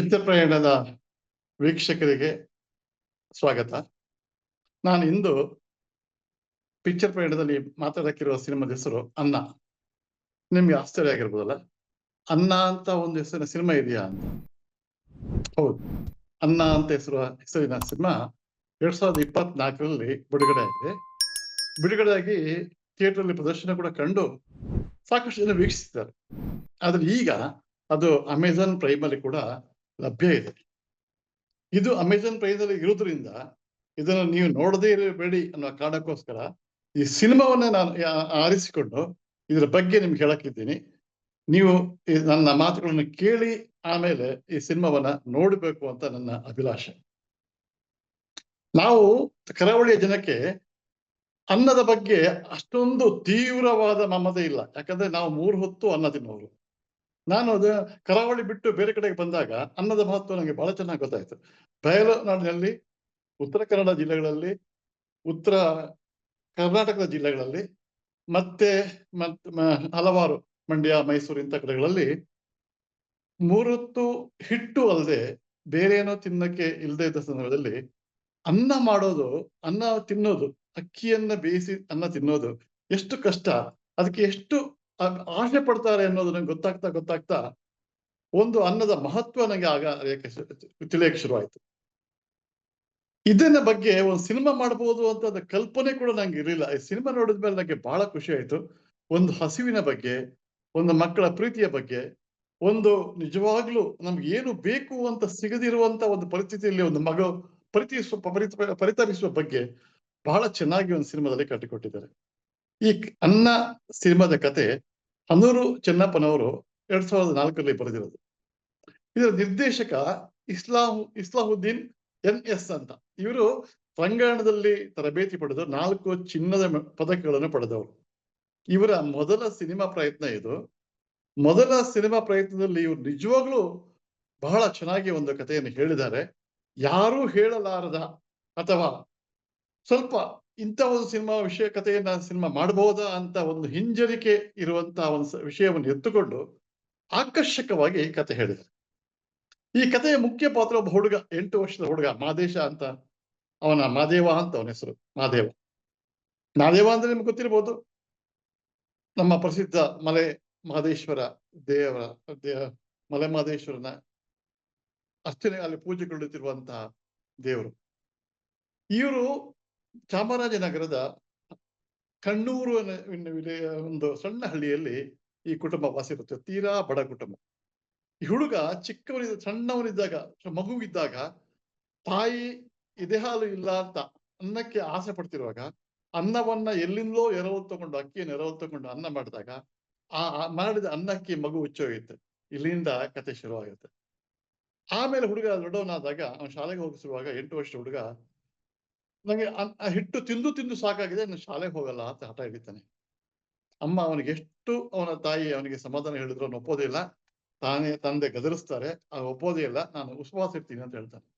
ಚಿತ್ರಪ್ರಯಾಣದ ವೀಕ್ಷಕರಿಗೆ ಸ್ವಾಗತ. ನಾನು ಇಂದು ಪಿಕ್ಚರ್ ಪ್ರಯಾಣದಲ್ಲಿ ಮಾತಾಡಕ್ಕಿರುವ ಸಿನಿಮಾದ ಹೆಸರು ಅನ್ನ. ನಿಮ್ಗೆ ಆಶ್ಚರ್ಯ ಆಗಿರ್ಬೋದಲ್ಲ. ಅನ್ನ ಅಂತ ಒಂದು ಹೆಸರಿನ ಸಿನಿಮಾ ಇದೆಯಾ ಅಂತ. ಹೌದು. ಅನ್ನ ಅಂತ ಹೆಸರು, ಹೆಸರಿನ ಸಿನಿಮಾ ಎರಡ್ ಸಾವಿರದ ಇಪ್ಪತ್ನಾಲ್ಕರಲ್ಲಿ ಬಿಡುಗಡೆ ಆಗಿದೆ. ಬಿಡುಗಡೆಯಾಗಿ ಥಿಯೇಟರ್ ಅಲ್ಲಿ ಪ್ರದರ್ಶನ ಕೂಡ ಕಂಡು ಸಾಕಷ್ಟು ಜನ ವೀಕ್ಷಿಸಿದ್ದಾರೆ. ಆದ್ರೆ ಈಗ ಅದು ಅಮೆಝಾನ್ ಪ್ರೈಮ್ ಅಲ್ಲಿ ಕೂಡ ಲಭ್ಯ ಇದೆ. ಇದು ಅಮೆಜಾನ್ ಪ್ರೈಸ್ ಅಲ್ಲಿ ಇರೋದ್ರಿಂದ ಇದನ್ನು ನೀವು ನೋಡದೇ ಇರಬೇಡಿ ಅನ್ನೋ ಕಾರಣಕ್ಕೋಸ್ಕರ ಈ ಸಿನಿಮಾವನ್ನ ನಾನು ಆರಿಸಿಕೊಂಡು ಇದರ ಬಗ್ಗೆ ನಿಮ್ಗೆ ಹೇಳಕ್ಕಿದ್ದೀನಿ. ನೀವು ನನ್ನ ಮಾತುಗಳನ್ನು ಕೇಳಿ ಆಮೇಲೆ ಈ ಸಿನಿಮಾವನ್ನ ನೋಡಬೇಕು ಅಂತ ನನ್ನ ಅಭಿಲಾಷೆ. ನಾವು ಕರಾವಳಿಯ ಜನಕ್ಕೆ ಅನ್ನದ ಬಗ್ಗೆ ಅಷ್ಟೊಂದು ತೀವ್ರವಾದ ಮಮತೆ ಇಲ್ಲ. ಯಾಕಂದ್ರೆ ನಾವು ಮೂರು ಹೊತ್ತು ಅನ್ನ ತಿನ್ನೋರು. ನಾನು ಅದು ಕರಾವಳಿ ಬಿಟ್ಟು ಬೇರೆ ಕಡೆಗೆ ಬಂದಾಗ ಅನ್ನದ ಮಹತ್ವ ನನಗೆ ಬಹಳ ಚೆನ್ನಾಗಿ ಗೊತ್ತಾಯ್ತು. ಬಯಲು ನಾಡಿನಲ್ಲಿ ಉತ್ತರ ಕನ್ನಡ ಜಿಲ್ಲೆಗಳಲ್ಲಿ, ಉತ್ತರ ಕರ್ನಾಟಕದ ಜಿಲ್ಲೆಗಳಲ್ಲಿ, ಮತ್ತೆ ಹಲವಾರು ಮಂಡ್ಯ, ಮೈಸೂರು ಇಂಥ ಕಡೆಗಳಲ್ಲಿ ಮೂರೊತ್ತು ಹಿಟ್ಟು ಅಲ್ಲದೆ ಬೇರೆ ಏನೋ ತಿನ್ನಕ್ಕೆ ಇಲ್ಲದೆ ಇದ್ದ ಸಂದರ್ಭದಲ್ಲಿ ಅನ್ನ ಮಾಡೋದು, ಅನ್ನ ತಿನ್ನೋದು, ಅಕ್ಕಿಯನ್ನ ಬೇಯಿಸಿ ಅನ್ನ ತಿನ್ನೋದು ಎಷ್ಟು ಕಷ್ಟ. ಅದಕ್ಕೆ ಎಷ್ಟು ಆಸೆ ಪಡ್ತಾರೆ ಅನ್ನೋದು ನಂಗೆ ಗೊತ್ತಾಗ್ತಾ ಗೊತ್ತಾಗ್ತಾ ಒಂದು ಅನ್ನದ ಮಹತ್ವ ನನಗೆ ಆಗ ತಿಳಿಯಕ್ಕೆ ಶುರು ತಿಳಿಯಕ್ಕೆ ಶುರುವಾಯ್ತು. ಇದನ್ನ ಬಗ್ಗೆ ಒಂದು ಸಿನಿಮಾ ಮಾಡಬಹುದು ಅಂತ ಕಲ್ಪನೆ ಕೂಡ ನಂಗೆ ಇರಲಿಲ್ಲ. ಈ ಸಿನಿಮಾ ನೋಡಿದ್ಮೇಲೆ ನನಗೆ ಬಹಳ ಖುಷಿ ಆಯ್ತು. ಒಂದು ಹಸಿವಿನ ಬಗ್ಗೆ, ಒಂದು ಮಕ್ಕಳ ಪ್ರೀತಿಯ ಬಗ್ಗೆ, ಒಂದು ನಿಜವಾಗ್ಲೂ ನಮ್ಗೆ ಏನು ಬೇಕು ಅಂತ ಸಿಗದಿರುವಂತ ಒಂದು ಪರಿಸ್ಥಿತಿಯಲ್ಲಿ ಒಂದು ಮಗು ಪರಿತಿಸುವ ಪರಿತ ಪರಿತರಿಸುವ ಬಗ್ಗೆ ಬಹಳ ಚೆನ್ನಾಗಿ ಒಂದು ಸಿನಿಮಾದಲ್ಲಿ ಕಟ್ಟಿಕೊಟ್ಟಿದ್ದಾರೆ. ಈ ಅನ್ನ ಸಿನಿಮಾದ ಕತೆ ಅನೂರು ಚೆನ್ನಪ್ಪನವರು ಎರಡ್ ಸಾವಿರದ ನಾಲ್ಕರಲ್ಲಿ ಬರೆದಿರೋದು. ಇದರ ನಿರ್ದೇಶಕ ಇಸ್ಲಾಹು, ಇಸ್ಲಾಹುದ್ದೀನ್ ಎನ್ ಎಸ್ ಅಂತ. ಇವರು ರಂಗಾಯಣದಲ್ಲಿ ತರಬೇತಿ ಪಡೆದು ನಾಲ್ಕು ಚಿನ್ನದ ಪದಕಗಳನ್ನು ಪಡೆದವರು. ಇವರ ಮೊದಲ ಸಿನಿಮಾ ಪ್ರಯತ್ನ ಇದು. ಮೊದಲ ಸಿನಿಮಾ ಪ್ರಯತ್ನದಲ್ಲಿ ಇವರು ನಿಜವಾಗ್ಲೂ ಬಹಳ ಚೆನ್ನಾಗಿ ಒಂದು ಕಥೆಯನ್ನು ಹೇಳಿದ್ದಾರೆ. ಯಾರೂ ಹೇಳಲಾರದ ಅಥವಾ ಸ್ವಲ್ಪ ಇಂಥ ಒಂದು ಸಿನಿಮಾ ವಿಷಯ ಕಥೆಯನ್ನ ಸಿನಿಮಾ ಮಾಡಬಹುದಾ ಅಂತ ಒಂದು ಹಿಂಜರಿಕೆ ಇರುವಂತಹ ಒಂದು ವಿಷಯವನ್ನು ಎತ್ತುಕೊಂಡು ಆಕರ್ಷಕವಾಗಿ ಕತೆ ಹೇಳಿದರು. ಈ ಕಥೆಯ ಮುಖ್ಯ ಪಾತ್ರ ಒಬ್ಬ ಹುಡುಗ, ಎಂಟು ವರ್ಷದ ಹುಡುಗ ಮಾದೇಶ ಅಂತ, ಅವನ ಮಾದೇವ ಅಂತ ಅವನ ಹೆಸರು, ಮಾದೇವ. ಮಾದೇವ ಅಂದ್ರೆ ನಿಮ್ಗೆ ಗೊತ್ತಿರ್ಬೋದು, ನಮ್ಮ ಪ್ರಸಿದ್ಧ ಮಲೆ ಮಹದೇಶ್ವರ ದೇವರ ಮಲೆ ಮಹದೇಶ್ವರನ ಅಷ್ಟೇ ಅಲ್ಲಿ ಪೂಜೆಗೊಳ್ಳುತ್ತಿರುವಂತಹ ದೇವರು. ಇವರು ಚಾಮರಾಜನಗರದ ಕಣ್ಣೂರು ಒಂದು ಸಣ್ಣ ಹಳ್ಳಿಯಲ್ಲಿ ಈ ಕುಟುಂಬ ವಾಸಿರುತ್ತೆ ತೀರಾ ಬಡ ಕುಟುಂಬ. ಈ ಹುಡುಗ ಚಿಕ್ಕವನಿದ್ದ, ಸಣ್ಣವನಿದ್ದಾಗ, ಮಗುವಿದ್ದಾಗ ತಾಯಿ ಇದೆ ಹಾಲು ಇಲ್ಲ ಅಂತ ಅನ್ನಕ್ಕೆ ಆಸೆ ಪಡ್ತಿರುವಾಗ ಅನ್ನವನ್ನ ಎಲ್ಲಿಂದಲೋ ಎರವಲು ತಗೊಂಡು ಅಕ್ಕಿಯನ್ನು ಎರವಲು ತಗೊಂಡು ಅನ್ನ ಮಾಡಿದಾಗ ಆ ಆ ಮಾಡಿದ ಅನ್ನಕ್ಕೆ ಮಗು ಹುಚ್ಚೋಗುತ್ತೆ. ಇಲ್ಲಿಂದ ಕತೆ ಶುರುವಾಗುತ್ತೆ. ಆಮೇಲೆ ಹುಡುಗ ದೊಡ್ಡವನಾದಾಗ, ಅವನು ಶಾಲೆಗೆ ಹೋಗಿಸುವಾಗ ಎಂಟು ವರ್ಷದ ಹುಡುಗ ನಂಗೆ ಅನ್- ಆ ಹಿಟ್ಟು ತಿಂದು ತಿಂದು ಸಾಕಾಗಿದೆ ನಾನು ಶಾಲೆಗೆ ಹೋಗಲ್ಲ ಅಂತ ಹಠ ಹಿಡಿತಾನೆ. ಅಮ್ಮ ಅವನಿಗೆ ಎಷ್ಟು ಅವನ ತಾಯಿ ಅವನಿಗೆ ಸಮಾಧಾನ ಹೇಳಿದ್ರು ಅವನು ಒಪ್ಪೋದೇ ಇಲ್ಲ. ತಾನೇ ತಂದೆ ಗದರಿಸ್ತಾರೆ ಅವ್ನು ಒಪ್ಪೋದೇ ಇಲ್ಲ. ನಾನು ಉಪವಾಸ ಇರ್ತೀನಿ ಅಂತ ಹೇಳ್ತಾನೆ.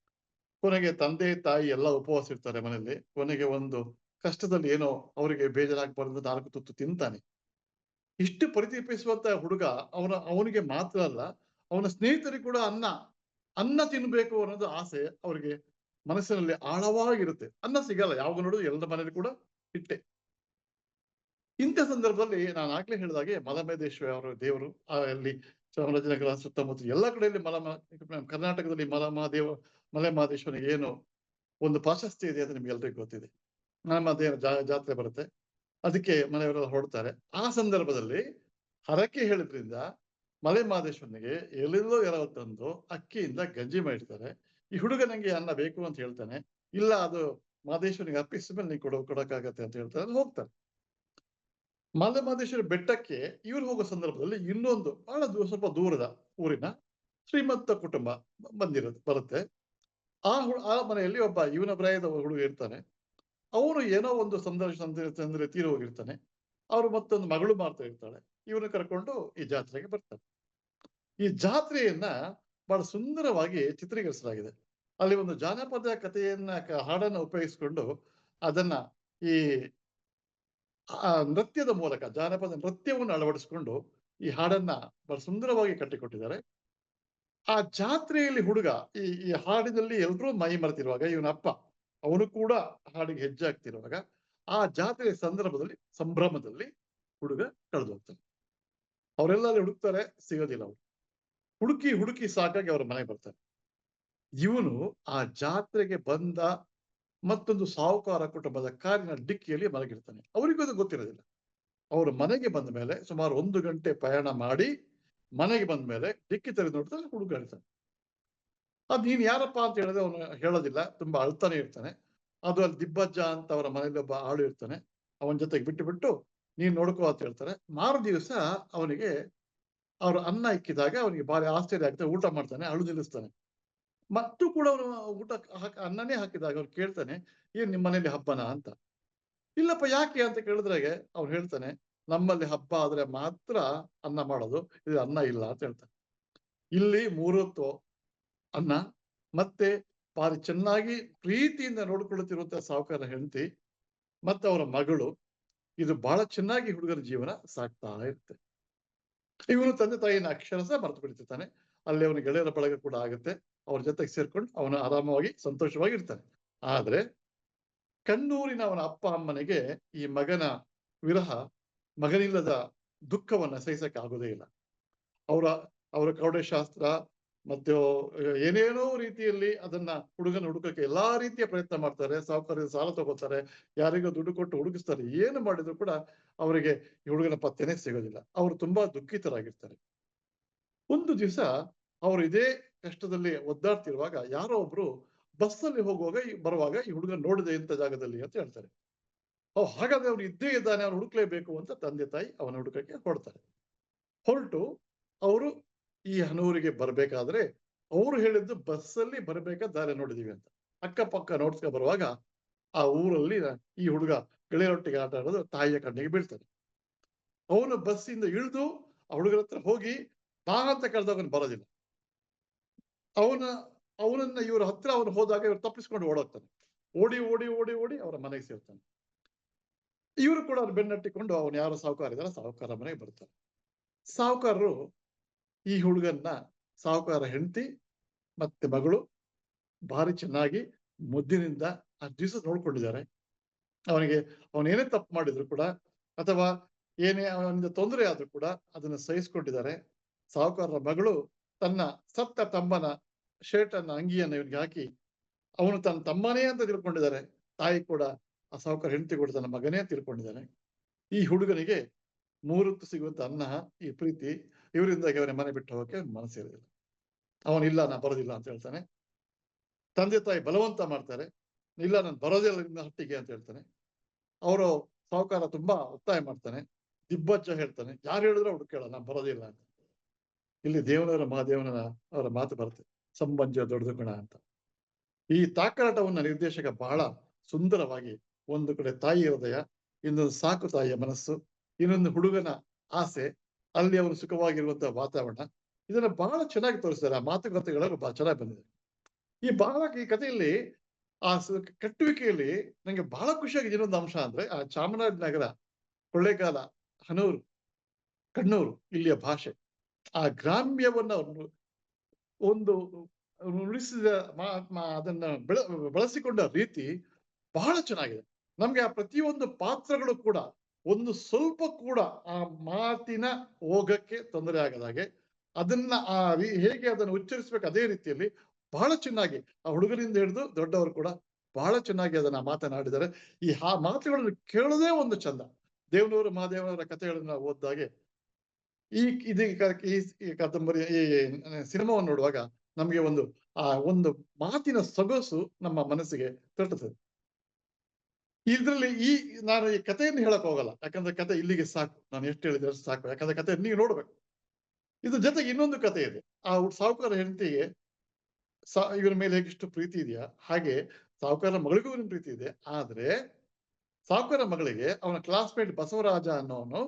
ಕೊನೆಗೆ ತಂದೆ ತಾಯಿ ಎಲ್ಲ ಉಪವಾಸ ಇರ್ತಾರೆ ಮನೆಯಲ್ಲಿ. ಕೊನೆಗೆ ಒಂದು ಕಷ್ಟದಲ್ಲಿ ಏನೋ ಅವರಿಗೆ ಬೇಜಾರಾಗಬಾರ್ದು, ನಾಲ್ಕು ತುತ್ತು ತಿಂತಾನೆ. ಇಷ್ಟು ಪರಿತೀಪಿಸುವಂತ ಹುಡುಗ ಅವನ, ಅವನಿಗೆ ಮಾತ್ರ ಅಲ್ಲ, ಅವನ ಸ್ನೇಹಿತರಿಗೆ ಕೂಡ ಅನ್ನ ಅನ್ನ ತಿನ್ಬೇಕು ಅನ್ನೋದು ಆಸೆ ಅವರಿಗೆ. ಮನಸ್ಸಿನಲ್ಲಿ ಆಳವಾಗಿರುತ್ತೆ. ಅನ್ನ ಸಿಗಲ್ಲ. ಯಾವಾಗ ನೋಡಿದ್ರು ಎಲ್ಲರ ಮನೇಲಿ ಕೂಡ ಹಿಟ್ಟೆ. ಇಂಥ ಸಂದರ್ಭದಲ್ಲಿ ನಾನು ಆಗ್ಲೇ ಹೇಳಿದಾಗೆ ಮಲಮೇದೇಶ್ವರ ಅವರು ದೇವರು ಅಲ್ಲಿ ಚಾಮರಾಜನಗರ ಸುತ್ತಮುತ್ತ ಎಲ್ಲ ಕಡೆಯಲ್ಲಿ ಮಲಮ, ಕರ್ನಾಟಕದಲ್ಲಿ ಮಲಮಹಾದೇವ ಮಲೆ ಮಹದೇಶ್ವರನಿಗೆ ಏನು ಒಂದು ಪ್ರಾಶಸ್ತ್ಯ ಇದೆ ಅಂತ ನಿಮ್ಗೆಲ್ರಿಗೂ ಗೊತ್ತಿದೆ. ನಮ್ಮ ದೇವ ಜಾತ್ರೆ ಬರುತ್ತೆ. ಅದಕ್ಕೆ ಮನೆಯವರೆಲ್ಲ ಹೊರಡ್ತಾರೆ. ಆ ಸಂದರ್ಭದಲ್ಲಿ ಹರಕೆ ಹೇಳಿದ್ರಿಂದ ಮಲೆ ಮಹದೇಶ್ವರನಿಗೆ ಎಲ್ಲೆಲ್ಲೋ ಎರವ ತಂದು ಅಕ್ಕಿಯಿಂದ ಗಂಜಿ ಮಾಡಿರ್ತಾರೆ. ಈ ಹುಡುಗ ನಂಗೆ ಅನ್ನ ಬೇಕು ಅಂತ ಹೇಳ್ತಾನೆ. ಇಲ್ಲ, ಅದು ಮಾದೇಶ್ವರಿಗೆ ಅರ್ಪಿಸಿದ ಮೇಲೆ ನೀವು ಕೊಡೋ, ಕೊಡಕ್ಕಾಗತ್ತೆ ಅಂತ ಹೇಳ್ತಾರೆ ಅದು ಹೋಗ್ತಾರೆ ಮಲೆ ಮಾದೇಶ್ವರಿ ಬೆಟ್ಟಕ್ಕೆ ಇವ್ರು ಹೋಗೋ ಸಂದರ್ಭದಲ್ಲಿ ಇನ್ನೊಂದು ಬಹಳ ಸ್ವಲ್ಪ ದೂರದ ಊರಿನ ಶ್ರೀಮಂತ ಕುಟುಂಬ ಬಂದಿರೋದು, ಬರುತ್ತೆ. ಆ ಆ ಮನೆಯಲ್ಲಿ ಒಬ್ಬ ಇವನ ಪ್ರಾಯದ ಹುಡುಗ ಇರ್ತಾನೆ. ಅವನು ಏನೋ ಒಂದು ಸಂದರ್ಶ ಅಂದ್ರೆ ತೀರ ಹೋಗಿರ್ತಾನೆ. ಅವರು ಮತ್ತೊಂದು ಮಗಳು ಮಾಡ್ತಾ ಇರ್ತಾಳೆ. ಇವನು ಕರ್ಕೊಂಡು ಈ ಜಾತ್ರೆಗೆ ಬರ್ತಾರೆ. ಈ ಜಾತ್ರೆಯನ್ನ ಬಹಳ ಸುಂದರವಾಗಿ ಚಿತ್ರೀಕರಿಸಲಾಗಿದೆ. ಅಲ್ಲಿ ಒಂದು ಜಾನಪದ ಕಥೆಯನ್ನ ಹಾಡನ್ನ ಉಪಯೋಗಿಸಿಕೊಂಡು ಅದನ್ನ ಈ ನೃತ್ಯದ ಮೂಲಕ, ಜಾನಪದ ನೃತ್ಯವನ್ನು ಅಳವಡಿಸಿಕೊಂಡು ಈ ಹಾಡನ್ನ ಬಹಳ ಸುಂದರವಾಗಿ ಕಟ್ಟಿಕೊಟ್ಟಿದ್ದಾರೆ. ಆ ಜಾತ್ರೆಯಲ್ಲಿ ಹುಡುಗ, ಈ ಈ ಹಾಡಿನಲ್ಲಿ ಎಲ್ರೂ ಮೈ ಮರೆತಿರುವಾಗ, ಇವನ ಅಪ್ಪ, ಅವನು ಕೂಡ ಹಾಡಿಗೆ ಹೆಜ್ಜೆ ಆಗ್ತಿರುವಾಗ ಆ ಜಾತ್ರೆಯ ಸಂದರ್ಭದಲ್ಲಿ, ಸಂಭ್ರಮದಲ್ಲಿ ಹುಡುಗ ಕಳೆದು ಹೋಗ್ತಾನೆ ಅವರೆಲ್ಲ ಹುಡುಕ್ತಾರೆ, ಸಿಗೋದಿಲ್ಲ ಅವ್ರು. ಹುಡುಕಿ ಹುಡುಕಿ ಸಾಕಾಗಿ ಅವ್ರ ಮನೆಗೆ ಬರ್ತಾರೆ. ಇವನು ಆ ಜಾತ್ರೆಗೆ ಬಂದ ಮತ್ತೊಂದು ಸಾಹುಕಾರ ಕುಟುಂಬದ ಕಾರಿನ ಡಿಕ್ಕಿಯಲ್ಲಿ ಮಲಗಿರ್ತಾನೆ. ಅವರಿಗೂ ಅದು ಗೊತ್ತಿರೋದಿಲ್ಲ. ಅವರು ಮನೆಗೆ ಬಂದ ಮೇಲೆ ಸುಮಾರು ಒಂದು ಗಂಟೆ ಪ್ರಯಾಣ ಮಾಡಿ ಮನೆಗೆ ಬಂದ ಮೇಲೆ ಡಿಕ್ಕಿ ತೆರೆದು ನೋಡ್ತಾನೆ ಹುಡುಗ ಹೇಳ್ತಾನೆ ಅದ್ ನೀನ್ ಯಾರಪ್ಪ ಅಂತ ಹೇಳಿದ್ರೆ ಅವನು ಹೇಳೋದಿಲ್ಲ, ತುಂಬಾ ಅಳ್ತಾನೆ ಇರ್ತಾನೆ. ಅದು ಅಲ್ಲಿ ದಿಬ್ಬಜ್ಜ ಅಂತ ಅವರ ಮನೇಲಿ ಒಬ್ಬ ಆಳು ಇರ್ತಾನೆ. ಅವನ ಜೊತೆಗೆ ಬಿಟ್ಟು ಬಿಟ್ಟು ನೀನ್ ನೋಡ್ಕೋ ಅಂತ ಹೇಳ್ತಾರೆ ಮಾರು ದಿವಸ ಅವನಿಗೆ ಅವ್ರು ಅನ್ನ ಇಕ್ಕಿದಾಗ ಅವನಿಗೆ ಭಾರಿ ಆಶ್ಚರ್ಯ ಆಗುತ್ತೆ ಊಟ ಮಾಡ್ತಾನೆ, ಅಳು ನಿಲ್ಲಿಸ್ತಾನೆ. ಮತ್ತು ಕೂಡ ಅವನು ಊಟ ಹಾಕ, ಅನ್ನನೇ ಹಾಕಿದಾಗ ಅವ್ನು ಕೇಳ್ತಾನೆ, ಏನ್ ನಿಮ್ಮ ಮನೇಲಿ ಹಬ್ಬನಾ? ಅಂತ. ಇಲ್ಲಪ್ಪ, ಯಾಕೆ ಅಂತ ಕೇಳಿದ್ರಾಗೆ ಅವ್ನು ಹೇಳ್ತಾನೆ, ನಮ್ಮಲ್ಲಿ ಹಬ್ಬ ಆದ್ರೆ ಮಾತ್ರ ಅನ್ನ ಮಾಡೋದು, ಇದು ಅನ್ನ ಇಲ್ಲ ಅಂತ ಹೇಳ್ತಾನೆ. ಇಲ್ಲಿ ಮೂರೊತ್ತು ಅನ್ನ, ಮತ್ತೆ ಭಾರಿ ಚೆನ್ನಾಗಿ ಪ್ರೀತಿಯಿಂದ ನೋಡ್ಕೊಳ್ಳುತ್ತಿರುವಂತಹ ಸಾವುಕಾರ ಹೆಂಡತಿ, ಮತ್ತೆ ಅವರ ಮಗಳು, ಇದು ಬಹಳ ಚೆನ್ನಾಗಿ ಹುಡುಗರ ಜೀವನ ಸಾಕ್ತಾ ಇರುತ್ತೆ. ಇವನು ತಂದೆ ತಾಯಿನ ಅಕ್ಷರಸ ಮರೆತು ಬಿಡ್ತಿರ್ತಾನೆ ಅಲ್ಲಿ ಅವನ ಗೆಳೆಯರ ಬಳಗ ಕೂಡ ಆಗುತ್ತೆ. ಅವ್ರ ಜೊತೆಗೆ ಸೇರ್ಕೊಂಡು ಅವನು ಆರಾಮವಾಗಿ ಸಂತೋಷವಾಗಿ ಇರ್ತಾನೆ. ಆದ್ರೆ ಕಣ್ಣೂರಿನ ಅವನ ಅಪ್ಪ ಅಮ್ಮನಿಗೆ ಈ ಮಗನ ವಿರಹ, ಮಗನಿಲ್ಲದ ದುಃಖವನ್ನ ಸಹಿಸಕ್ಕೆ ಆಗೋದೇ ಇಲ್ಲ. ಅವರ ಅವರ ಕೌಡೆಶಾಸ್ತ್ರ ಮತ್ತು ಏನೇನೋ ರೀತಿಯಲ್ಲಿ ಅದನ್ನ ಹುಡುಗನ ಹುಡುಕಕ್ಕೆ ಎಲ್ಲಾ ರೀತಿಯ ಪ್ರಯತ್ನ ಮಾಡ್ತಾರೆ ಸಾಹುಕಾರದ ಸಾಲ ತಗೋತಾರೆ, ಯಾರಿಗೋ ದುಡ್ಡು ಕೊಟ್ಟು ಹುಡುಕಿಸ್ತಾರೆ, ಏನು ಮಾಡಿದ್ರು ಕೂಡ ಅವರಿಗೆ ಈ ಹುಡುಗನ ಪತ್ತೆನೇ ಸಿಗೋದಿಲ್ಲ. ಅವರು ತುಂಬಾ ದುಃಖಿತರಾಗಿರ್ತಾರೆ. ಒಂದು ದಿವಸ ಅವರು ಇದೇ ಕಷ್ಟದಲ್ಲಿ ಒದ್ದಾಡ್ತಿರುವಾಗ ಯಾರೋ ಒಬ್ರು ಬಸ್ಸಲ್ಲಿ ಹೋಗುವಾಗ ಬರುವಾಗ ಈ ಹುಡುಗ ನೋಡಿದೆ ಇಂಥ ಜಾಗದಲ್ಲಿ ಅಂತ ಹೇಳ್ತಾರೆ. ಅವ್ ಹಾಗಾದ್ರೆ ಅವ್ರು ಇದ್ದೇ ಇದ್ದಾನೆ, ಅವ್ರು ಹುಡುಕ್ಲೇಬೇಕು ಅಂತ ತಂದೆ ತಾಯಿ ಅವನ ಹುಡುಕಕ್ಕೆ ಹೊರಡ್ತಾರೆ. ಹೊರಟು ಅವರು ಈ ಹನೂರಿಗೆ ಬರ್ಬೇಕಾದ್ರೆ ಅವರು ಹೇಳಿದ್ದು ಬಸ್ಸಲ್ಲಿ ಬರ್ಬೇಕಾದ ದಾರಿ ನೋಡಿದೀವಿ ಅಂತ. ಅಕ್ಕಪಕ್ಕ ನೋಡ್ಸ್ಕೊ ಬರುವಾಗ ಆ ಊರಲ್ಲಿ ಈ ಹುಡುಗ ಗೆಳೆಯರೊಟ್ಟಿಗೆ ಆಟ ಆಡೋದು ತಾಯಿಯ ಕಣ್ಣಿಗೆ ಬೀಳ್ತಾನೆ ಅವನು ಬಸ್ಸಿಂದ ಇಳಿದು ಆ ಹುಡುಗರ ಹತ್ರ ಹೋಗಿ ಬಾ ಅಂತ ಕರೆದಾಗ ಅವನು ಬರೋದಿಲ್ಲ. ಅವನ, ಅವನನ್ನ ಇವ್ರ ಹತ್ರ ಅವನು ಹೋದಾಗ ಇವ್ರು ತಪ್ಪಿಸ್ಕೊಂಡು ಓಡೋಗ್ತಾನೆ. ಓಡಿ ಓಡಿ ಓಡಿ ಓಡಿ ಅವರ ಮನೆಗೆ ಸೇರ್ತಾನೆ. ಇವರು ಕೂಡ ಅವ್ರು ಬೆನ್ನಟ್ಟಿಕೊಂಡು ಅವನು ಯಾರು ಸಾಹುಕಾರ ಇದಾರೆ ಸಾಹುಕಾರ ಮನೆಗೆ ಬರ್ತಾರೆ. ಸಾಹುಕಾರರು ಈ ಹುಡುಗನ್ನ ಸಾಹುಕಾರ ಹೆಂಡತಿ ಮತ್ತೆ ಮಗಳು ಭಾರಿ ಚೆನ್ನಾಗಿ ಮುದ್ದಿನಿಂದ ಆ ದಿವಸ ನೋಡ್ಕೊಂಡಿದ್ದಾರೆ. ಅವನಿಗೆ ಅವನೇನೇ ತಪ್ಪು ಮಾಡಿದ್ರು ಕೂಡ ಅಥವಾ ಏನೇ ಅವನಿಂದ ತೊಂದರೆ ಆದ್ರೂ ಕೂಡ ಅದನ್ನ ಸಹಿಸ್ಕೊಂಡಿದ್ದಾರೆ. ಸಾಹುಕಾರರ ಮಗಳು ತನ್ನ ಸತ್ತ ತಮ್ಮನ ಶರ್ಟ್ ಅನ್ನ, ಅಂಗಿಯನ್ನ ಇವನಿಗೆ ಹಾಕಿ, ಅವನು ತನ್ನ ತಮ್ಮನೇ ಅಂತ ತಿಳ್ಕೊಂಡಿದ್ದಾರೆ. ತಾಯಿ ಕೂಡ ಆ ಸಾಹುಕಾರ ಹೆಂಡತಿ ಕೂಡ ತನ್ನ ಮಗನೇ ತಿಳ್ಕೊಂಡಿದ್ದಾನೆ. ಈ ಹುಡುಗನಿಗೆ ಮೂರುತ್ತು ಸಿಗುವಂತ ಅನ್ನ, ಈ ಪ್ರೀತಿ, ಇವರಿಂದಾಗಿ ಅವನ ಮನೆ ಬಿಟ್ಟು ಹೋಗಕ್ಕೆ ಮನಸ್ಸಿರೋದಿಲ್ಲ ಅವನಿಲ್ಲ, ನಾ ಬರೋದಿಲ್ಲ ಅಂತ ಹೇಳ್ತಾನೆ. ತಂದೆ ತಾಯಿ ಬಲವಂತ ಮಾಡ್ತಾರೆ. ಇಲ್ಲ, ನಾನು ಬರೋದಿಲ್ಲ ನಿನ್ನ ಹಟ್ಟಿಗೆ ಅಂತ ಹೇಳ್ತಾನೆ. ಅವರು ಸಾಹುಕಾರ ತುಂಬಾ ಒತ್ತಾಯ ಮಾಡ್ತಾನೆ. ದಿಬ್ಬಚ್ಚ ಹೇಳ್ತಾನೆ. ಯಾರು ಹೇಳಿದ್ರೆ ಅವ್ರು ಕೇಳ ನಾನು ಬರೋದಿಲ್ಲ ಅಂತ. ಇಲ್ಲಿ ದೇವನವರ ಮಹಾದೇವನ ಅವರ ಮಾತು ಬರುತ್ತೆ. ಸಂಬಂಧ ದೊಡ್ಡದು ಗುಣ ಅಂತ. ಈ ತಾಕರಾಟವನ್ನ ನಿರ್ದೇಶಕ ಬಹಳ ಸುಂದರವಾಗಿ ಒಂದು ಕಡೆ ತಾಯಿ ಹೃದಯ, ಇನ್ನೊಂದು ಸಾಕು ತಾಯಿಯ ಮನಸ್ಸು, ಇನ್ನೊಂದು ಹುಡುಗನ ಆಸೆ, ಅಲ್ಲಿ ಅವರು ಸುಖವಾಗಿರುವಂತಹ ವಾತಾವರಣ. ಇದನ್ನ ಬಹಳ ಚೆನ್ನಾಗಿ ತೋರಿಸ್ತಾರೆ. ಆ ಮಾತುಕತೆಗಳು ಬಹಳ ಚೆನ್ನಾಗಿ ಬಂದಿದೆ. ಈ ಬಹಳ ಈ ಕಥೆಯಲ್ಲಿ ಆ ಕಟ್ಟುವಿಕೆಯಲ್ಲಿ ನಂಗೆ ಬಹಳ ಖುಷಿಯಾಗಿದೆ. ಇನ್ನೊಂದು ಅಂಶ ಅಂದ್ರೆ, ಆ ಚಾಮರಾಜನಗರ ಕೊಳ್ಳೇಗಾಲ, ಹನೂರು, ಕಣ್ಣೂರು ಇಲ್ಲಿಯ ಭಾಷೆ. ಆ ಗ್ರಾಮ್ಯವನ್ನ ಒಂದು ನುಡಿಸಿದ ಅದನ್ನ ಬೆಳ, ಬಳಸಿಕೊಂಡ ರೀತಿ ಬಹಳ ಚೆನ್ನಾಗಿದೆ. ನಮ್ಗೆ ಆ ಪ್ರತಿಯೊಂದು ಪಾತ್ರಗಳು ಕೂಡ, ಒಂದು ಸ್ವಲ್ಪ ಕೂಡ ಆ ಮಾತಿನ ಹೋಗಕ್ಕೆ ತೊಂದರೆ ಆಗದಾಗೆ ಅದನ್ನ ಆ ಹೇಗೆ ಅದನ್ನು ಉಚ್ಚರಿಸ್ಬೇಕು ಅದೇ ರೀತಿಯಲ್ಲಿ ಬಹಳ ಚೆನ್ನಾಗಿ ಆ ಹುಡುಗರಿಂದ ಹಿಡಿದು ದೊಡ್ಡವರು ಕೂಡ ಬಹಳ ಚೆನ್ನಾಗಿ ಅದನ್ನ ಮಾತನಾಡಿದ್ದಾರೆ. ಈ ಆ ಮಾತುಗಳನ್ನು ಕೇಳೋದೇ ಒಂದು ಚಂದ. ದೇವನೂರು ಮಹಾದೇವನವರ ಕಥೆಗಳನ್ನ ಓದಿದಾಗೆ ಈ ಇದೀಗ ಈ ಕಾದಂಬರಿ ಈ ಸಿನಿಮಾವನ್ನು ನೋಡುವಾಗ ನಮಗೆ ಒಂದು ಆ ಒಂದು ಮಾತಿನ ಸೊಗಸು ನಮ್ಮ ಮನಸ್ಸಿಗೆ ತಟ್ಟುತ್ತದೆ. ಇದ್ರಲ್ಲಿ ಈ ನಾನು ಈ ಕಥೆಯನ್ನು ಹೇಳಕ್ ಹೋಗಲ್ಲ. ಯಾಕಂದ್ರೆ ಕತೆ ಇಲ್ಲಿಗೆ ಸಾಕು. ನಾನು ಎಷ್ಟು ಹೇಳಿದ್ರೆ ಸಾಕು. ಯಾಕಂದ್ರೆ ಕತೆ ನೀವು ನೋಡ್ಬೇಕು. ಇದ್ರ ಜೊತೆಗೆ ಇನ್ನೊಂದು ಕತೆ ಇದೆ. ಆ ಸಾಹುಕಾರ ಹೆಂಡತಿಗೆ ಸಾ ಇವನ ಮೇಲೆ ಹೇಗಿಷ್ಟು ಪ್ರೀತಿ ಇದೆಯಾ? ಹಾಗೆ ಸಾಹುಕಾರ ಮಗಳಿಗೂ ಇವನ ಪ್ರೀತಿ ಇದೆ. ಆದ್ರೆ ಸಾಹುಕಾರ ಮಗಳಿಗೆ ಅವನ ಕ್ಲಾಸ್ಮೇಟ್ ಬಸವರಾಜ ಅನ್ನೋನು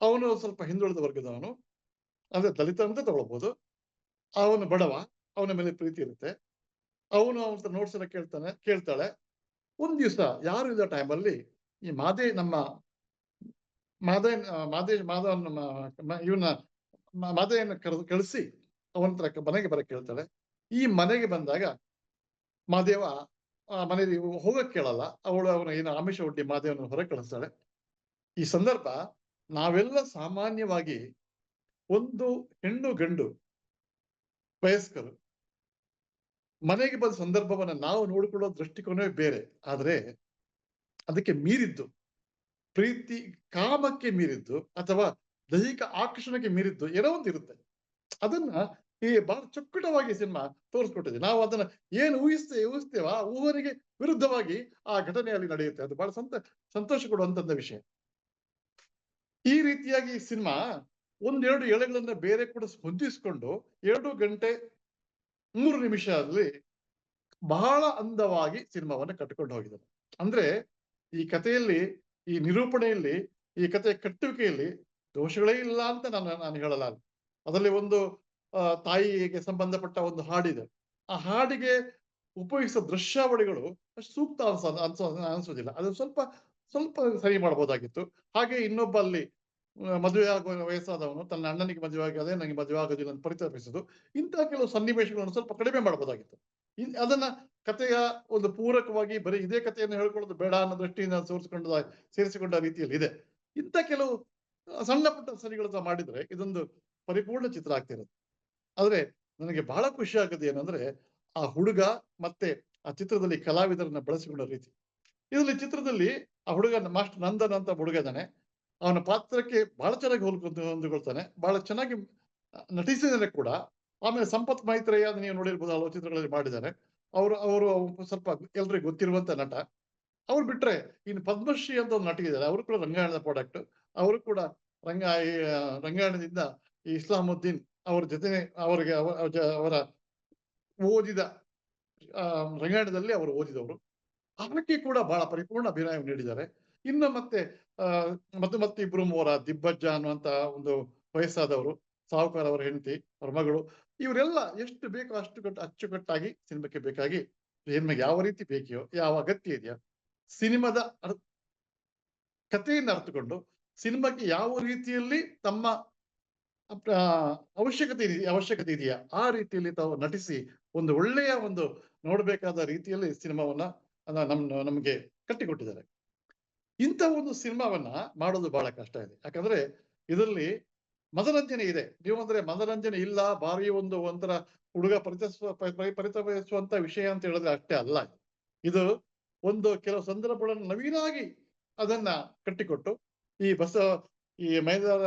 ಅವನು ಸ್ವಲ್ಪ ಹಿಂದುಳಿದ ವರ್ಗದವನು. ಅಂದ್ರೆ ದಲಿತ ಅಂತ ತಗೊಳ್ಬಹುದು ಅವನು ಬಡವ, ಅವನ ಮೇಲೆ ಪ್ರೀತಿ ಇರುತ್ತೆ. ಅವನು ಅವನ ನೋಟ್ಸ್ ಎಲ್ಲ ಕೇಳ್ತಾನೆ, ಕೇಳ್ತಾಳೆ. ಒಂದ್ ದಿವಸ ಯಾರು ಇದ್ದ ಟೈಮಲ್ಲಿ ಈ ಮಾದೇ ನಮ್ಮ ಮಾದೇ ಮಾದೇ ಮಾಧವ ಇವನ ಮಾದೆಯನ್ನು ಕರೆದು, ಕಳಿಸಿ ಅವನ ಹತ್ರ ಮನೆಗೆ ಬರಕ್ಕೆ ಹೇಳ್ತಾಳೆ. ಈ ಮನೆಗೆ ಬಂದಾಗ ಮಾದೇವ ಆ ಮನೆಯಲ್ಲಿ ಹೋಗಕ್ ಕೇಳಲ್ಲ. ಅವಳು ಅವನ ಏನು ಆಮಿಷ ಒಡ್ಡಿ ಮಾದೇವನ ಹೊರ ಕಳಿಸ್ತಾಳೆ. ಈ ಸಂದರ್ಭ ನಾವೆಲ್ಲ ಸಾಮಾನ್ಯವಾಗಿ ಒಂದು ಹೆಣ್ಣು ಗಂಡು ವಯಸ್ಕರು ಮನೆಗೆ ಬಂದ ಸಂದರ್ಭವನ್ನ ನಾವು ನೋಡಿಕೊಳ್ಳೋ ದೃಷ್ಟಿಕೋನವೇ ಬೇರೆ. ಆದ್ರೆ ಅದಕ್ಕೆ ಮೀರಿದ್ದು, ಪ್ರೀತಿ ಕಾಮಕ್ಕೆ ಮೀರಿದ್ದು ಅಥವಾ ದೈಹಿಕ ಆಕರ್ಷಣೆಗೆ ಮೀರಿದ್ದು ಏನೋ ಒಂದು ಇರುತ್ತೆ. ಅದನ್ನ ಈ ಬಹಳ ಚೊಕ್ಕಟವಾಗಿ ಸಿನಿಮಾ ತೋರಿಸ್ಕೊಟ್ಟಿದೆ. ನಾವು ಅದನ್ನ ಏನು ಊಹಿಸ್ತೇವೆ ಊಹಿಸ್ತೇವ? ಊಹನೆಗೆ ವಿರುದ್ಧವಾಗಿ ಆ ಘಟನೆ ಅಲ್ಲಿ ನಡೆಯುತ್ತೆ. ಅದು ಬಹಳ ಸಂತ, ಸಂತೋಷ ಕೊಡುವಂತ ವಿಷಯ. ಈ ರೀತಿಯಾಗಿ ಈ ಸಿನಿಮಾ ಒಂದೆರಡು ಎಳೆಗಳನ್ನ ಬೇರೆ ಕೂಡ ಹೊಂದಿಸ್ಕೊಂಡು ಎರಡು ಗಂಟೆ ಮೂರು ನಿಮಿಷದಲ್ಲಿ ಬಹಳ ಅಂದವಾಗಿ ಸಿನಿಮಾವನ್ನ ಕಟ್ಟಿಕೊಂಡು ಹೋಗಿದೆ ಅಂದ್ರೆ ಈ ಕಥೆಯಲ್ಲಿ, ಈ ನಿರೂಪಣೆಯಲ್ಲಿ, ಈ ಕಥೆಯ ಕಟ್ಟುವಿಕೆಯಲ್ಲಿ ದೋಷಗಳೇ ಇಲ್ಲ ಅಂತ ನಾನು ನಾನು ಹೇಳಲಾರೆ ಅದರಲ್ಲಿ ಒಂದು ತಾಯಿಗೆ ಸಂಬಂಧಪಟ್ಟ ಒಂದು ಹಾಡಿದೆ. ಆ ಹಾಡಿಗೆ ಉಪಯೋಗಿಸುವ ದೃಶ್ಯಾವಳಿಗಳು ಅಷ್ಟು ಸೂಕ್ತ ಅನ್ಸ ಅನ್ಸ ಅನ್ಸೋದಿಲ್ಲ ಅದು ಸ್ವಲ್ಪ ಸ್ವಲ್ಪ ಸರಿ ಮಾಡಬಹುದಾಗಿತ್ತು. ಹಾಗೆ ಇನ್ನೊಬ್ಬ ಅಲ್ಲಿ ಮದುವೆ ಆಗುವ ವಯಸ್ಸಾದವನು ತನ್ನ ಅಣ್ಣನಿಗೆ ಮದುವೆ ಆಗಿ, ಅದೇ ನನಗೆ ಮದುವೆ ಆಗೋದಿಲ್ಲ ಅಂತ ಪರಿತಪಿಸುದು ಇಂತಹ ಕೆಲವು ಸನ್ನಿವೇಶಗಳನ್ನು ಸ್ವಲ್ಪ ಕಡಿಮೆ ಮಾಡಬಹುದಾಗಿತ್ತು. ಅದನ್ನ ಕಥೆಯ ಒಂದು ಪೂರಕವಾಗಿ ಬರೀ ಇದೇ ಕಥೆಯನ್ನು ಹೇಳ್ಕೊಳ್ಳೋದು ಬೇಡ ಅನ್ನೋ ದೃಷ್ಟಿಯಿಂದ ಸೇರಿಸಿಕೊಂಡ ಸೇರಿಸಿಕೊಂಡ ರೀತಿಯಲ್ಲಿ ಇದೆ. ಇಂಥ ಕೆಲವು ಸಣ್ಣ ಪುಟ್ಟ ಸರಿಗಳನ್ನ ಮಾಡಿದ್ರೆ ಇದೊಂದು ಪರಿಪೂರ್ಣ ಚಿತ್ರ ಆಗ್ತಿರೋದು ಆದ್ರೆ ನನಗೆ ಬಹಳ ಖುಷಿ ಆಗದೆ ಏನಂದ್ರೆ ಆ ಹುಡುಗ ಮತ್ತೆ ಆ ಚಿತ್ರದಲ್ಲಿ ಕಲಾವಿದರನ್ನ ಬಳಸಿಕೊಂಡ ರೀತಿ. ಇದರಲ್ಲಿ ಚಿತ್ರದಲ್ಲಿ ಆ ಹುಡುಗ ಮಾಸ್ಟರ್ ನಂದನ್ ಅಂತ ಹುಡುಗ ಇದ್ದಾನೆ. ಅವನ ಪಾತ್ರಕ್ಕೆ ಬಹಳ ಚೆನ್ನಾಗಿ ಹೋಲ್ಕೊಂಡು ಹೊಂದಿಕೊಳ್ತಾನೆ. ಬಹಳ ಚೆನ್ನಾಗಿ ನಟಿಸಿದಾನೆ ಕೂಡ. ಆಮೇಲೆ ಸಂಪತ್ ಮೈತ್ರೇಯ ನೀವು ನೋಡಿರ್ಬೋದು ಹಲವು ಚಿತ್ರಗಳಲ್ಲಿ ಮಾಡಿದ್ದಾರೆ ಅವರು ಅವರು ಸ್ವಲ್ಪ ಎಲ್ರಿಗೂ ಗೊತ್ತಿರುವಂತ ನಟ. ಅವ್ರು ಬಿಟ್ರೆ ಇನ್ನು ಪದ್ಮಶ್ರೀ ಅಂತ ಒಂದು ನಟಿ ಇದ್ದಾರೆ. ಅವರು ಕೂಡ ರಂಗಾಯಣದ ಪ್ರಾಡಕ್ಟ್ ಅವರು ಕೂಡ ರಂಗ ರಂಗಾಯಣದಿಂದ ಈ ಇಸ್ಲಾಮುದ್ದೀನ್ ಅವ್ರ ಜೊತೆ ಅವರಿಗೆ ಅವರ ಓದಿದ ರಂಗಾಯಣದಲ್ಲಿ ಅವರು ಓದಿದವರು. ಅದಕ್ಕೆ ಕೂಡ ಬಹಳ ಪರಿಪೂರ್ಣ ಅಭಿನಯ ನೀಡಿದ್ದಾರೆ. ಇನ್ನು ಮತ್ತೆ ಮತ್ತೆ ಮತ್ತೆ ಇಬ್ರು ಮೂವರ ದಿಬ್ಬಜ್ಜ ಅನ್ನುವಂತ ಒಂದು ವಯಸ್ಸಾದವರು, ಸಾಹುಕಾರ ಅವರ ಹೆಂಡತಿ, ಅವ್ರ ಮಗಳು, ಇವರೆಲ್ಲ ಎಷ್ಟು ಬೇಕೋ ಅಷ್ಟು ಕಟ್ಟು ಅಚ್ಚುಕಟ್ಟಾಗಿ ಸಿನಿಮಾಕ್ಕೆ ಬೇಕಾಗಿ ಸಿನಿಮಾಗೆ ಯಾವ ರೀತಿ ಬೇಕೆಯೋ, ಯಾವ ಅಗತ್ಯ ಇದೆಯೋ, ಸಿನಿಮಾದ ಕಥೆಯನ್ನು ಅರ್ಥಕೊಂಡು ಸಿನಿಮಾಕ್ಕೆ ಯಾವ ರೀತಿಯಲ್ಲಿ ತಮ್ಮ ಅವಶ್ಯಕತೆ ಅವಶ್ಯಕತೆ ಇದೆಯಾ? ಆ ರೀತಿಯಲ್ಲಿ ತಾವು ನಟಿಸಿ ಒಂದು ಒಳ್ಳೆಯ ಒಂದು ನೋಡಬೇಕಾದ ರೀತಿಯಲ್ಲಿ ಸಿನಿಮಾವನ್ನ ನಮ್, ನಮ್ಗೆ ಕಟ್ಟಿಕೊಟ್ಟಿದ್ದಾರೆ. ಇಂಥ ಒಂದು ಸಿನಿಮಾವನ್ನ ಮಾಡೋದು ಬಹಳ ಕಷ್ಟ ಇದೆ. ಯಾಕಂದ್ರೆ ಇದರಲ್ಲಿ ಮನರಂಜನೆ ಇದೆ. ನೀವು ಅಂದ್ರೆ ಮನರಂಜನೆ ಇಲ್ಲ, ಭಾರಿ ಒಂದು ಒಂಥರ ಹುಡುಗ ಪರಿತಪಿಸುವ ಪರಿತಪಿಸುವಂತ ವಿಷಯ ಅಂತ ಹೇಳಿದ್ರೆ ಅಷ್ಟೇ ಅಲ್ಲ. ಇದು ಒಂದು ಕೆಲವು ಸಂದರ್ಭಗಳನ್ನು ನವೀನಾಗಿ ಅದನ್ನ ಕಟ್ಟಿಕೊಟ್ಟು ಈ ಬಸ, ಈ ಮೈದಾನ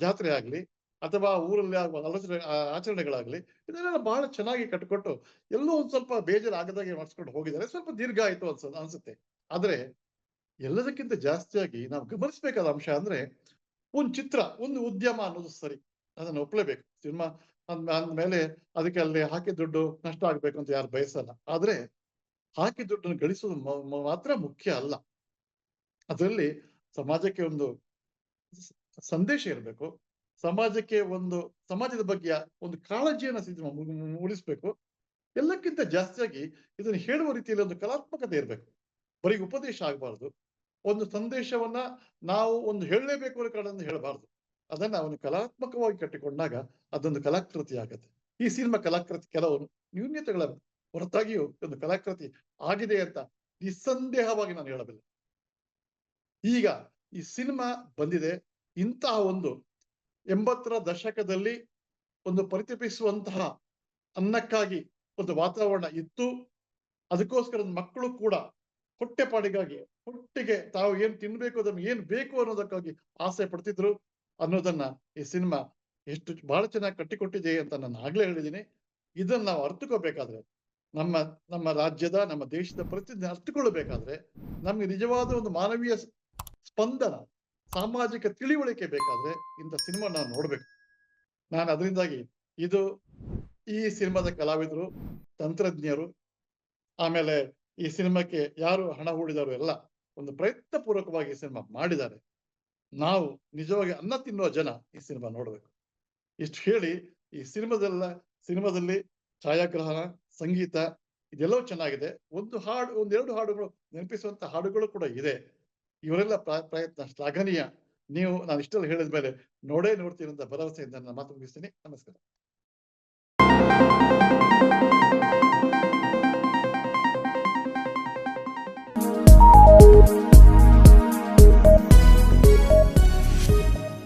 ಜಾತ್ರೆ ಆಗ್ಲಿ ಅಥವಾ ಊರಲ್ಲಿ ಆಗುವ ಆಲೋಚನೆ ಆಚರಣೆಗಳಾಗ್ಲಿ, ಇದನ್ನೆಲ್ಲ ಬಹಳ ಚೆನ್ನಾಗಿ ಕಟ್ಕೊಟ್ಟು ಎಲ್ಲೋ ಒಂದ್ ಸ್ವಲ್ಪ ಬೇಜಾರಾಗದಾಗೆ ಮಾಡಿಸ್ಕೊಂಡು ಹೋಗಿದ್ದಾರೆ. ಸ್ವಲ್ಪ ದೀರ್ಘ ಆಯ್ತು ಅನ್ಸ, ಅನ್ಸುತ್ತೆ. ಆದ್ರೆ ಎಲ್ಲದಕ್ಕಿಂತ ಜಾಸ್ತಿಯಾಗಿ ನಾವು ಗಮನಿಸಬೇಕಾದ ಅಂಶ ಅಂದ್ರೆ ಒಂದ್ ಚಿತ್ರ, ಒಂದು ಉದ್ಯಮ ಅನ್ನೋದು ಸರಿ. ಅದನ್ನ ಒಪ್ಲೇಬೇಕು. ಸಿನಿಮಾ ಅಂದ್, ಅಂದ್ಮೇಲೆ ಅದಕ್ಕೆ ಅಲ್ಲಿ ಹಾಕಿ ದುಡ್ಡು ನಷ್ಟ ಆಗ್ಬೇಕು ಅಂತ ಯಾರು ಬಯಸಲ್ಲ. ಆದ್ರೆ ಹಾಕಿ ದುಡ್ಡನ್ನು ಗಳಿಸೋದು ಮಾತ್ರ ಮುಖ್ಯ ಅಲ್ಲ. ಅದರಲ್ಲಿ ಸಮಾಜಕ್ಕೆ ಒಂದು ಸಂದೇಶ ಇರಬೇಕು. ಸಮಾಜಕ್ಕೆ ಒಂದು, ಸಮಾಜದ ಬಗ್ಗೆ ಒಂದು ಕಾಳಜಿಯನ್ನ ಮೂಡಿಸ್ಬೇಕು. ಎಲ್ಲಕ್ಕಿಂತ ಜಾಸ್ತಿಯಾಗಿ ಇದನ್ನು ಹೇಳುವ ರೀತಿಯಲ್ಲಿ ಒಂದು ಕಲಾತ್ಮಕತೆ ಇರಬೇಕು. ಬರೀ ಉಪದೇಶ ಆಗಬಾರ್ದು. ಒಂದು ಸಂದೇಶವನ್ನ ನಾವು ಒಂದು ಹೇಳಲೇಬೇಕು ಅನ್ನೋ ಕಾರಣ ಹೇಳಬಾರ್ದು. ಅದನ್ನ ಅವನು ಕಲಾತ್ಮಕವಾಗಿ ಕಟ್ಟಿಕೊಂಡಾಗ ಅದೊಂದು ಕಲಾಕೃತಿ ಆಗತ್ತೆ. ಈ ಸಿನಿಮಾ ಕಲಾಕೃತಿ ಕೆಲವು ನ್ಯೂನ್ಯತೆಗಳ ಹೊರತಾಗಿಯೂ ಒಂದು ಕಲಾಕೃತಿ ಆಗಿದೆ ಅಂತ ನಿಸ್ಸಂದೇಹವಾಗಿ ನಾನು ಹೇಳಬಲ್ಲೆ. ಈಗ ಈ ಸಿನಿಮಾ ಬಂದಿದೆ. ಇಂತಹ ಒಂದು ಎಂಬತ್ತರ ದಶಕದಲ್ಲಿ ಒಂದು ಪರಿತಪಿಸುವಂತಹ ಅನ್ನಕ್ಕಾಗಿ ಒಂದು ವಾತಾವರಣ ಇತ್ತು. ಅದಕ್ಕೋಸ್ಕರ ಮಕ್ಕಳು ಕೂಡ ಹೊಟ್ಟೆಪಾಡಿಗಾಗಿ ಹೊಟ್ಟೆಗೆ ತಾವು ಏನ್ ತಿನ್ಬೇಕು, ಅದನ್ನು ಏನ್ ಬೇಕು ಅನ್ನೋದಕ್ಕಾಗಿ ಆಸೆ ಪಡ್ತಿದ್ರು. ಅನ್ನೋದನ್ನ ಈ ಸಿನಿಮಾ ಎಷ್ಟು ಬಹಳ ಚೆನ್ನಾಗಿ ಕಟ್ಟಿಕೊಟ್ಟಿದೆ ಅಂತ ನಾನು ಆಗ್ಲೇ ಹೇಳಿದ್ದೀನಿ ಇದನ್ನ ನಾವು ಅರ್ಥಕೋಬೇಕಾದ್ರೆ ನಮ್ಮ ನಮ್ಮ ರಾಜ್ಯದ, ನಮ್ಮ ದೇಶದ ಪರಿಸ್ಥಿತಿ ಅರ್ಥಕೊಳ್ಬೇಕಾದ್ರೆ ನಮ್ಗೆ ನಿಜವಾದ ಒಂದು ಮಾನವೀಯ ಸ್ಪಂದನ ಸಾಮಾಜಿಕ ತಿಳಿವಳಿಕೆ ಬೇಕಾದ್ರೆ ಇಂಥ ಸಿನಿಮಾ ನಾವು ನೋಡ್ಬೇಕು. ನಾನು ಅದರಿಂದಾಗಿ ಇದು ಈ ಸಿನಿಮಾದ ಕಲಾವಿದರು, ತಂತ್ರಜ್ಞರು, ಆಮೇಲೆ ಈ ಸಿನಿಮಾಕ್ಕೆ ಯಾರು ಹಣ ಹೂಡಿದಾರು ಎಲ್ಲ ಒಂದು ಪ್ರಯತ್ನ ಪೂರ್ವಕವಾಗಿ ಸಿನಿಮಾ ಮಾಡಿದ್ದಾರೆ. ನಾವು ನಿಜವಾಗಿ ಅನ್ನ ತಿನ್ನುವ ಜನ ಈ ಸಿನಿಮಾ ನೋಡ್ಬೇಕು. ಇಷ್ಟು ಹೇಳಿ ಈ ಸಿನಿಮಾದೆಲ್ಲ, ಸಿನಿಮಾದಲ್ಲಿ ಛಾಯಾಗ್ರಹಣ, ಸಂಗೀತ ಇದೆಲ್ಲವೂ ಚೆನ್ನಾಗಿದೆ. ಒಂದು ಹಾಡು, ಒಂದೆರಡು ಹಾಡುಗಳು ನೆನಪಿಸುವಂತ ಹಾಡುಗಳು ಕೂಡ ಇದೆ. ಇವರೆಲ್ಲ ಪ್ರ- ಪ್ರಯತ್ನ, ಶ್ಲಾಘನೀಯ. ನೀವು ನಾನು ಇಷ್ಟೆಲ್ಲ ಹೇಳಿದ ಮೇಲೆ ನೋಡೇ ನೋಡ್ತೀನಿ ಅಂತ ಭರವಸೆಯಿಂದ ನನ್ನ ಮಾತು ಮುಗಿಸ್ತೀನಿ. ನಮಸ್ಕಾರ.